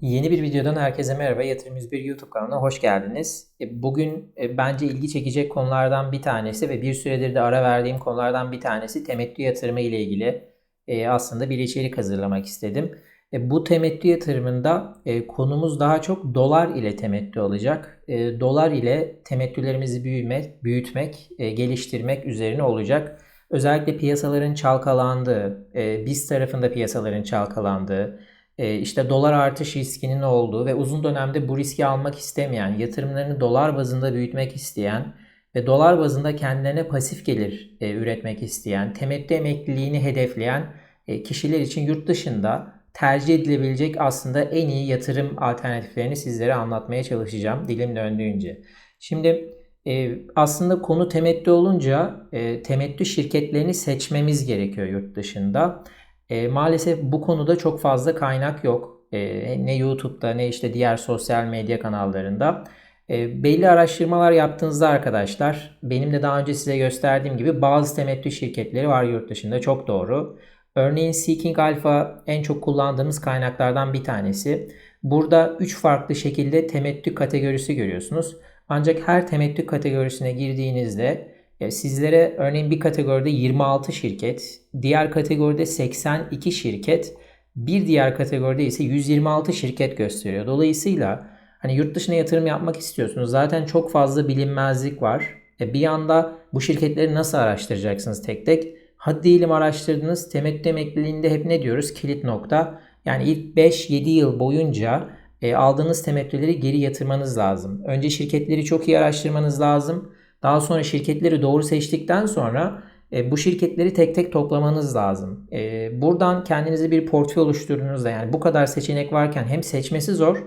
Yeni bir videodan herkese merhaba. Yatırım 101 YouTube kanalına hoş geldiniz. E, Bugün e, bence ilgi çekecek konulardan bir tanesi ve bir süredir de ara verdiğim konulardan bir tanesi temettü yatırımı ile ilgili e, aslında bir içerik hazırlamak istedim. Bu temettü yatırımında konumuz daha çok dolar ile temettü olacak. Dolar ile temettülerimizi büyümek, büyütmek, geliştirmek üzerine olacak. Özellikle piyasaların çalkalandığı, biz tarafında piyasaların çalkalandığı, işte dolar artış riskinin olduğu ve uzun dönemde bu riski almak istemeyen, yatırımlarını dolar bazında büyütmek isteyen ve dolar bazında kendilerine pasif gelir e, üretmek isteyen, temettü emekliliğini hedefleyen e, kişiler için yurt dışında tercih edilebilecek aslında en iyi yatırım alternatiflerini sizlere anlatmaya çalışacağım dilim döndüğünce. Şimdi e, aslında konu temettü olunca e, temettü şirketlerini seçmemiz gerekiyor yurt dışında. E, maalesef bu konuda çok fazla kaynak yok. E, ne YouTube'da ne işte diğer sosyal medya kanallarında. E, belli araştırmalar yaptığınızda arkadaşlar benim de daha önce size gösterdiğim gibi bazı temettü şirketleri var yurt dışında çok doğru. Örneğin Seeking Alpha en çok kullandığımız kaynaklardan bir tanesi. Burada 3 farklı şekilde temettü kategorisi görüyorsunuz. Ancak her temettü kategorisine girdiğinizde sizlere örneğin bir kategoride 26 şirket, diğer kategoride 82 şirket, bir diğer kategoride ise 126 şirket gösteriyor. Dolayısıyla hani yurt dışına yatırım yapmak istiyorsunuz. Zaten çok fazla bilinmezlik var. E bir yanda bu şirketleri nasıl araştıracaksınız tek tek? Hadi diyelim araştırdınız. Temettü emekliliğinde hep ne diyoruz? Kilit nokta. Yani ilk 5-7 yıl boyunca e, aldığınız temettüleri geri yatırmanız lazım. Önce şirketleri çok iyi araştırmanız lazım. Daha sonra şirketleri doğru seçtikten sonra e, bu şirketleri tek tek toplamanız lazım. E, buradan kendinize bir portföy oluşturduğunuzda yani bu kadar seçenek varken hem seçmesi zor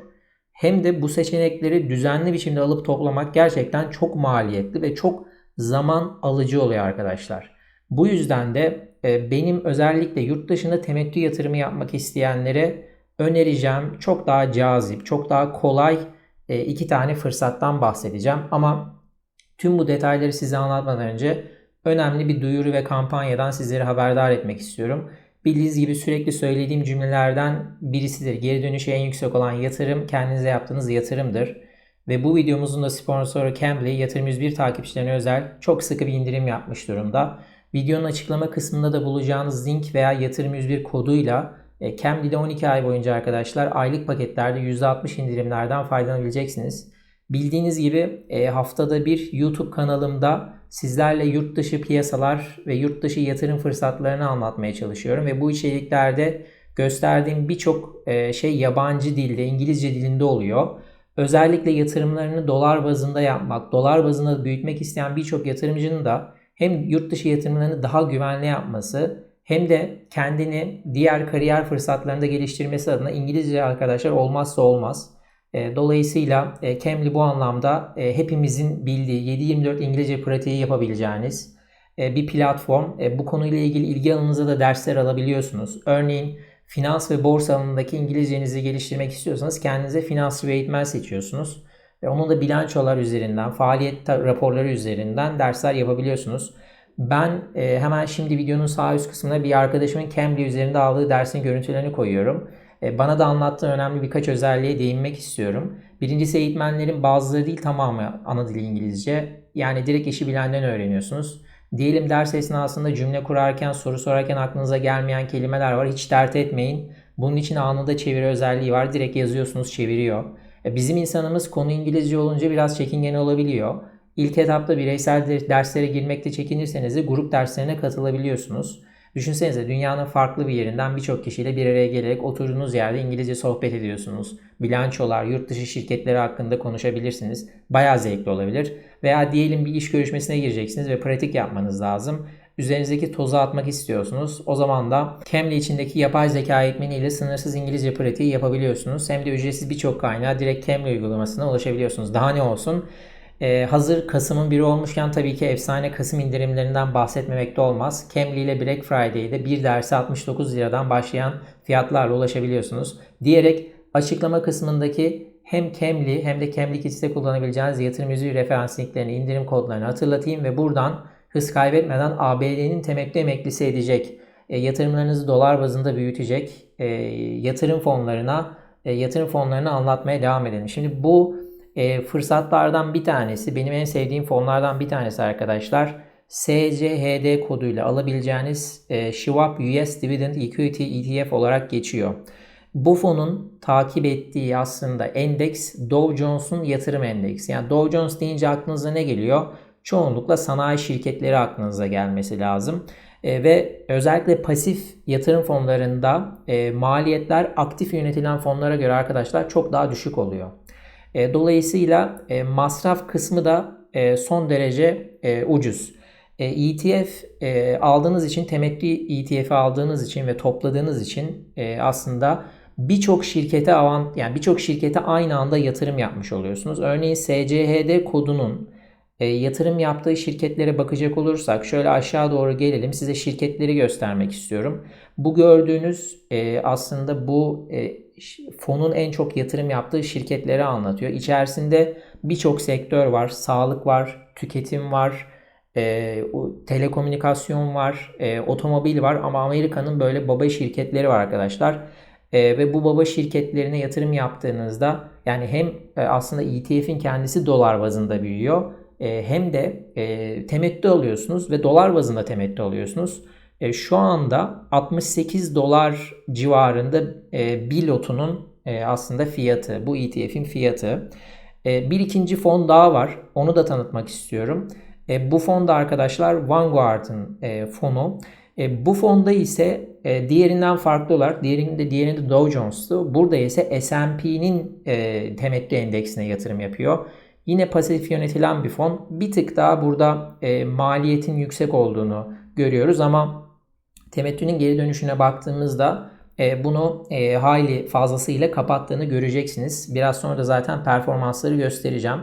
hem de bu seçenekleri düzenli biçimde alıp toplamak gerçekten çok maliyetli ve çok zaman alıcı oluyor arkadaşlar. Bu yüzden de e, benim özellikle yurt dışında temettü yatırımı yapmak isteyenlere önereceğim çok daha cazip, çok daha kolay e, iki tane fırsattan bahsedeceğim. Ama Tüm bu detayları size anlatmadan önce önemli bir duyuru ve kampanyadan sizleri haberdar etmek istiyorum. Bildiğiniz gibi sürekli söylediğim cümlelerden birisidir. Geri dönüşü en yüksek olan yatırım kendinize yaptığınız yatırımdır. Ve bu videomuzun da sponsoru Cambly Yatırım 101 takipçilerine özel çok sıkı bir indirim yapmış durumda. Videonun açıklama kısmında da bulacağınız link veya Yatırım 101 koduyla e, Cambly'de 12 ay boyunca arkadaşlar aylık paketlerde %60 indirimlerden faydalanabileceksiniz. Bildiğiniz gibi e, haftada bir YouTube kanalımda sizlerle yurt dışı piyasalar ve yurt dışı yatırım fırsatlarını anlatmaya çalışıyorum ve bu içeriklerde gösterdiğim birçok e, şey yabancı dilde, İngilizce dilinde oluyor. Özellikle yatırımlarını dolar bazında yapmak, dolar bazında büyütmek isteyen birçok yatırımcının da hem yurt dışı yatırımlarını daha güvenli yapması hem de kendini diğer kariyer fırsatlarında geliştirmesi adına İngilizce arkadaşlar olmazsa olmaz. E, dolayısıyla e, Cambly bu anlamda e, hepimizin bildiği 7-24 İngilizce pratiği yapabileceğiniz bir platform. Bu konuyla ilgili ilgi alanınıza da dersler alabiliyorsunuz. Örneğin finans ve borsa alanındaki İngilizcenizi geliştirmek istiyorsanız kendinize finans bir eğitmen seçiyorsunuz. Ve onun da bilançolar üzerinden, faaliyet raporları üzerinden dersler yapabiliyorsunuz. Ben hemen şimdi videonun sağ üst kısmına bir arkadaşımın Cambly üzerinde aldığı dersin görüntülerini koyuyorum. E, bana da anlattığı önemli birkaç özelliğe değinmek istiyorum. Birincisi eğitmenlerin bazıları değil tamamı ana dili İngilizce. Yani direkt işi bilenden öğreniyorsunuz. Diyelim ders esnasında cümle kurarken, soru sorarken aklınıza gelmeyen kelimeler var. Hiç dert etmeyin. Bunun için anında çeviri özelliği var. Direkt yazıyorsunuz çeviriyor. E, bizim insanımız konu İngilizce olunca biraz çekingen olabiliyor. İlk etapta bireysel derslere girmekte çekinirseniz de grup derslerine katılabiliyorsunuz. Düşünsenize dünyanın farklı bir yerinden birçok kişiyle bir araya gelerek oturduğunuz yerde İngilizce sohbet ediyorsunuz. Bilançolar, yurt dışı şirketleri hakkında konuşabilirsiniz. Bayağı zevkli olabilir. Veya diyelim bir iş görüşmesine gireceksiniz ve pratik yapmanız lazım. Üzerinizdeki tozu atmak istiyorsunuz. O zaman da Cambly içindeki yapay zeka eğitmeniyle sınırsız İngilizce pratiği yapabiliyorsunuz. Hem de ücretsiz birçok kaynağa direkt Cambly uygulamasına ulaşabiliyorsunuz. Daha ne olsun? Ee, hazır Kasım'ın biri olmuşken tabii ki efsane Kasım indirimlerinden bahsetmemekte olmaz. Cambly ile Black Friday'de bir dersi 69 liradan başlayan fiyatlarla ulaşabiliyorsunuz. Diyerek açıklama kısmındaki hem Cambly hem de Cambly Kids'te kullanabileceğiniz yatırım yüzü referans linklerini, indirim kodlarını hatırlatayım ve buradan hız kaybetmeden ABD'nin temettü emeklisi edecek, e, yatırımlarınızı dolar bazında büyütecek e, yatırım fonlarına e, yatırım fonlarını anlatmaya devam edelim. Şimdi bu e, fırsatlardan bir tanesi, benim en sevdiğim fonlardan bir tanesi arkadaşlar. SCHD koduyla alabileceğiniz e, Schwab US Dividend Equity ETF olarak geçiyor. Bu fonun takip ettiği aslında endeks Dow Jones'un yatırım endeksi. Yani Dow Jones deyince aklınıza ne geliyor? Çoğunlukla sanayi şirketleri aklınıza gelmesi lazım. E, ve özellikle pasif yatırım fonlarında e, maliyetler aktif yönetilen fonlara göre arkadaşlar çok daha düşük oluyor. E, dolayısıyla e, masraf kısmı da e, son derece e, ucuz. E, ETF e, aldığınız için, temettü ETF aldığınız için ve topladığınız için e, aslında birçok şirkete avant yani birçok şirkete aynı anda yatırım yapmış oluyorsunuz. Örneğin SCHD kodunun e, yatırım yaptığı şirketlere bakacak olursak şöyle aşağı doğru gelelim. Size şirketleri göstermek istiyorum. Bu gördüğünüz e, aslında bu e, fonun en çok yatırım yaptığı şirketleri anlatıyor. İçerisinde birçok sektör var. Sağlık var, tüketim var, e, telekomünikasyon var, e, otomobil var ama Amerika'nın böyle baba şirketleri var arkadaşlar. E, ve bu baba şirketlerine yatırım yaptığınızda yani hem e, aslında ETF'in kendisi dolar bazında büyüyor e, hem de e, temettü alıyorsunuz ve dolar bazında temettü alıyorsunuz. E, şu anda 68 dolar civarında e, bir lotunun e, aslında fiyatı, bu ETF'in fiyatı. E, bir ikinci fon daha var, onu da tanıtmak istiyorum. E, bu fonda arkadaşlar Vanguard'ın e, fonu. E, bu fonda ise e, diğerinden farklı olarak diğerinde diğerinde Dow Jones'tu. Burada ise S&P'nin e, temettü endeksine yatırım yapıyor. Yine pasif yönetilen bir fon. Bir tık daha burada e, maliyetin yüksek olduğunu görüyoruz ama temettünün geri dönüşüne baktığımızda e, bunu e, hayli fazlasıyla kapattığını göreceksiniz. Biraz sonra da zaten performansları göstereceğim.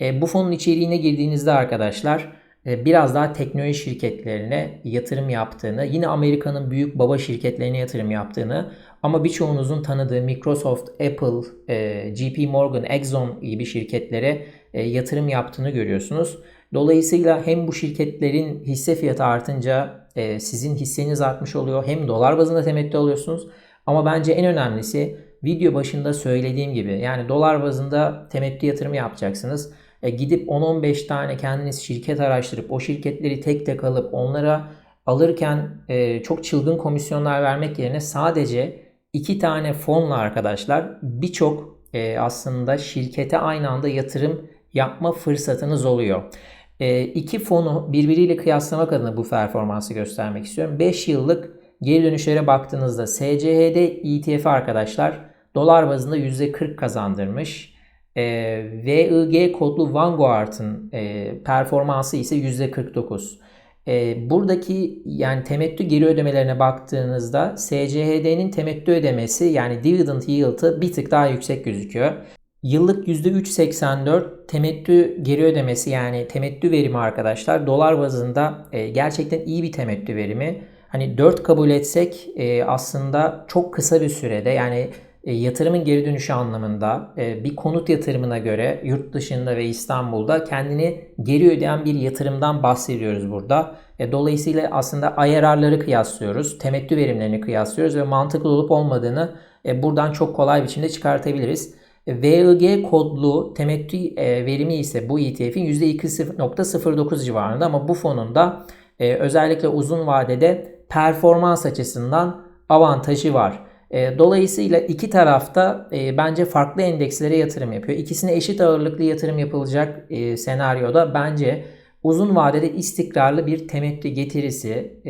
E, bu fonun içeriğine girdiğinizde arkadaşlar e, biraz daha teknoloji şirketlerine yatırım yaptığını, yine Amerika'nın büyük baba şirketlerine yatırım yaptığını ama birçoğunuzun tanıdığı Microsoft, Apple, e, JP Morgan, Exxon gibi şirketlere e, yatırım yaptığını görüyorsunuz. Dolayısıyla hem bu şirketlerin hisse fiyatı artınca sizin hisseniz artmış oluyor hem dolar bazında temettü alıyorsunuz. Ama bence en önemlisi video başında söylediğim gibi yani dolar bazında temettü yatırımı yapacaksınız. E, gidip 10-15 tane kendiniz şirket araştırıp o şirketleri tek tek alıp onlara alırken e, çok çılgın komisyonlar vermek yerine sadece iki tane fonla arkadaşlar birçok e, aslında şirkete aynı anda yatırım yapma fırsatınız oluyor. E, iki fonu birbiriyle kıyaslamak adına bu performansı göstermek istiyorum. 5 yıllık geri dönüşlere baktığınızda SCHD ETF arkadaşlar dolar bazında %40 kazandırmış. E, VIG kodlu Vanguard'ın e, performansı ise %49. E, buradaki yani temettü geri ödemelerine baktığınızda SCHD'nin temettü ödemesi yani dividend yield'ı bir tık daha yüksek gözüküyor. Yıllık %3.84 temettü geri ödemesi yani temettü verimi arkadaşlar dolar bazında e, gerçekten iyi bir temettü verimi. Hani 4 kabul etsek e, aslında çok kısa bir sürede yani e, yatırımın geri dönüşü anlamında bir konut yatırımına göre yurt dışında ve İstanbul'da kendini geri ödeyen bir yatırımdan bahsediyoruz burada. Dolayısıyla aslında IRR'ları kıyaslıyoruz, temettü verimlerini kıyaslıyoruz ve mantıklı olup olmadığını buradan çok kolay biçimde çıkartabiliriz. VIG kodlu temettü verimi ise bu ETF'in %2.09 civarında ama bu fonun da özellikle uzun vadede performans açısından avantajı var. E, dolayısıyla iki tarafta e, bence farklı endekslere yatırım yapıyor. İkisine eşit ağırlıklı yatırım yapılacak e, senaryoda bence uzun vadede istikrarlı bir temettü getirisi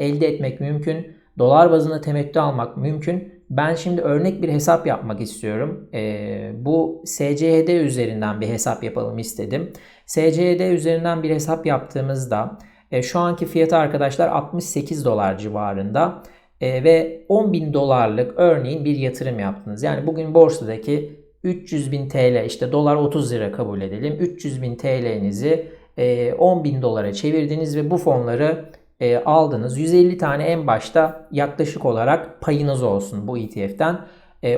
elde etmek mümkün. Dolar bazında temettü almak mümkün. Ben şimdi örnek bir hesap yapmak istiyorum. bu SCHD üzerinden bir hesap yapalım istedim. SCHD üzerinden bir hesap yaptığımızda şu anki fiyatı arkadaşlar 68 dolar civarında e, ve 10 bin dolarlık örneğin bir yatırım yaptınız. Yani bugün borsadaki 300 bin TL işte dolar 30 lira kabul edelim. 300 bin TL'nizi e, 10 bin dolara çevirdiniz ve bu fonları e, aldınız. 150 tane en başta yaklaşık olarak payınız olsun bu ETF'den.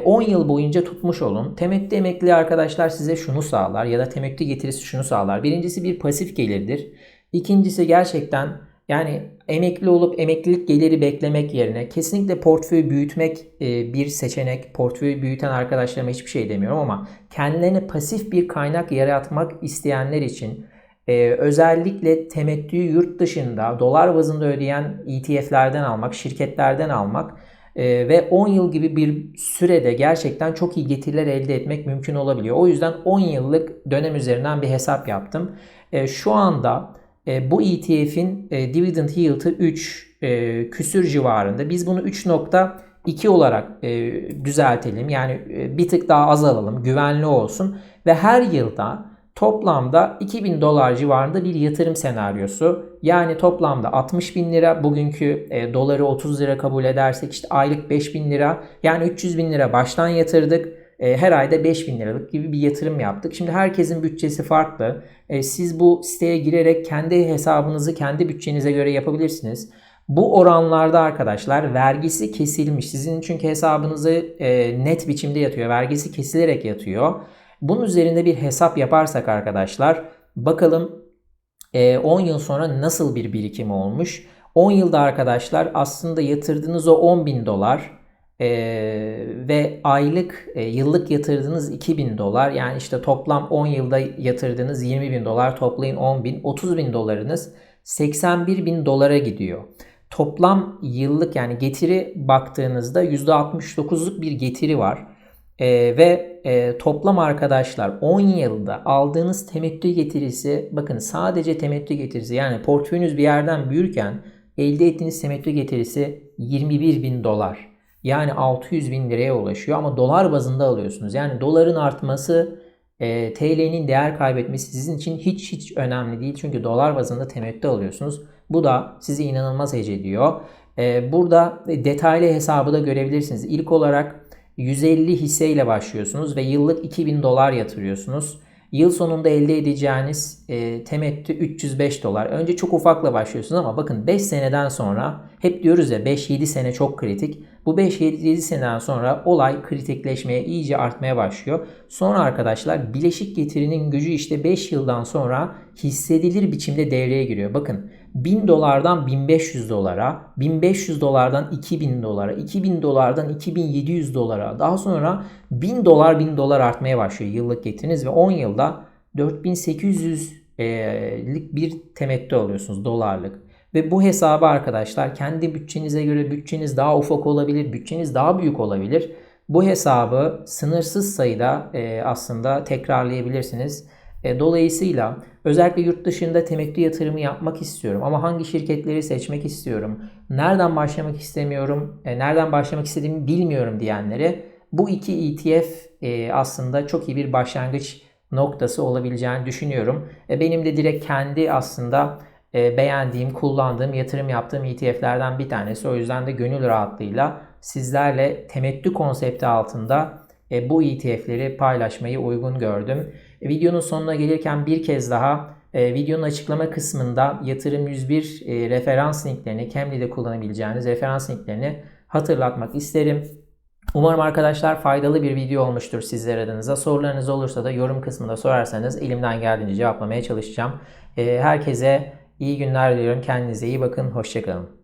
10 e, yıl boyunca tutmuş olun. Temettü emekli arkadaşlar size şunu sağlar ya da temettü getirisi şunu sağlar. Birincisi bir pasif gelirdir. İkincisi gerçekten Yani emekli olup emeklilik geliri beklemek yerine kesinlikle portföyü büyütmek e, bir seçenek. Portföyü büyüten arkadaşlarıma hiçbir şey demiyorum ama kendilerine pasif bir kaynak yaratmak isteyenler için e, özellikle temettüyü yurt dışında dolar bazında ödeyen ETF'lerden almak, şirketlerden almak e, ve 10 yıl gibi bir sürede gerçekten çok iyi getiriler elde etmek mümkün olabiliyor. O yüzden 10 yıllık dönem üzerinden bir hesap yaptım. Şu anda e, bu ETF'in e, dividend yield'ı 3 e, küsür civarında. Biz bunu 3.2 olarak e, düzeltelim. Yani e, bir tık daha azalalım. Güvenli olsun. Ve her yılda toplamda 2000 dolar civarında bir yatırım senaryosu. Yani toplamda 60 bin lira bugünkü e, doları 30 lira kabul edersek işte aylık 5 bin lira yani 300 bin lira baştan yatırdık. E, her ayda 5000 liralık gibi bir yatırım yaptık. Şimdi herkesin bütçesi farklı. E, siz bu siteye girerek kendi hesabınızı kendi bütçenize göre yapabilirsiniz. Bu oranlarda arkadaşlar vergisi kesilmiş. Sizin çünkü hesabınızı e, net biçimde yatıyor. Vergisi kesilerek yatıyor. Bunun üzerinde bir hesap yaparsak arkadaşlar bakalım 10 yıl sonra nasıl bir birikim olmuş. 10 yılda arkadaşlar aslında yatırdığınız o 10 bin dolar e, ve aylık e, yıllık yatırdığınız 2000 dolar yani işte toplam 10 yılda yatırdığınız 20 bin dolar toplayın 10 bin 30 bin dolarınız 81 bin dolara gidiyor. Toplam yıllık yani getiri baktığınızda %69'luk bir getiri var. E, ve e, toplam arkadaşlar 10 yılda aldığınız temettü getirisi bakın sadece temettü getirisi yani portföyünüz bir yerden büyürken elde ettiğiniz temettü getirisi 21 bin dolar. Yani 600 bin liraya ulaşıyor ama dolar bazında alıyorsunuz. Yani doların artması e, TL'nin değer kaybetmesi sizin için hiç hiç önemli değil. Çünkü dolar bazında temettü alıyorsunuz. Bu da sizi inanılmaz hece ediyor. E, burada detaylı hesabı da görebilirsiniz. İlk olarak 150 hisseyle başlıyorsunuz ve yıllık 2000 dolar yatırıyorsunuz. Yıl sonunda elde edeceğiniz e, temettü 305 dolar. Önce çok ufakla başlıyorsunuz ama bakın 5 seneden sonra hep diyoruz ya 5-7 sene çok kritik. Bu 5-7 seneden sonra olay kritikleşmeye iyice artmaya başlıyor. Sonra arkadaşlar bileşik getirinin gücü işte 5 yıldan sonra hissedilir biçimde devreye giriyor. Bakın 1000 dolardan 1500 dolara, 1500 dolardan 2000 dolara, 2000 dolardan 2700 dolara, daha sonra 1000 dolar 1000 dolar artmaya başlıyor yıllık getiriniz ve 10 yılda 4800'lik bir temettü alıyorsunuz dolarlık. Ve bu hesabı arkadaşlar kendi bütçenize göre bütçeniz daha ufak olabilir, bütçeniz daha büyük olabilir. Bu hesabı sınırsız sayıda aslında tekrarlayabilirsiniz. Dolayısıyla özellikle yurt dışında temettü yatırımı yapmak istiyorum ama hangi şirketleri seçmek istiyorum, nereden başlamak istemiyorum, e, nereden başlamak istediğimi bilmiyorum diyenlere bu iki ETF e, aslında çok iyi bir başlangıç noktası olabileceğini düşünüyorum. E, benim de direkt kendi aslında e, beğendiğim, kullandığım, yatırım yaptığım ETF'lerden bir tanesi. O yüzden de gönül rahatlığıyla sizlerle temettü konsepti altında e, bu ETF'leri paylaşmayı uygun gördüm. E, videonun sonuna gelirken bir kez daha videonun açıklama kısmında yatırım 101 referans linklerini, Cambly'de kullanabileceğiniz referans linklerini hatırlatmak isterim. Umarım arkadaşlar faydalı bir video olmuştur sizler adınıza. Sorularınız olursa da yorum kısmında sorarsanız elimden geldiğince cevaplamaya çalışacağım. Herkese İyi günler diliyorum. Kendinize iyi bakın. Hoşçakalın.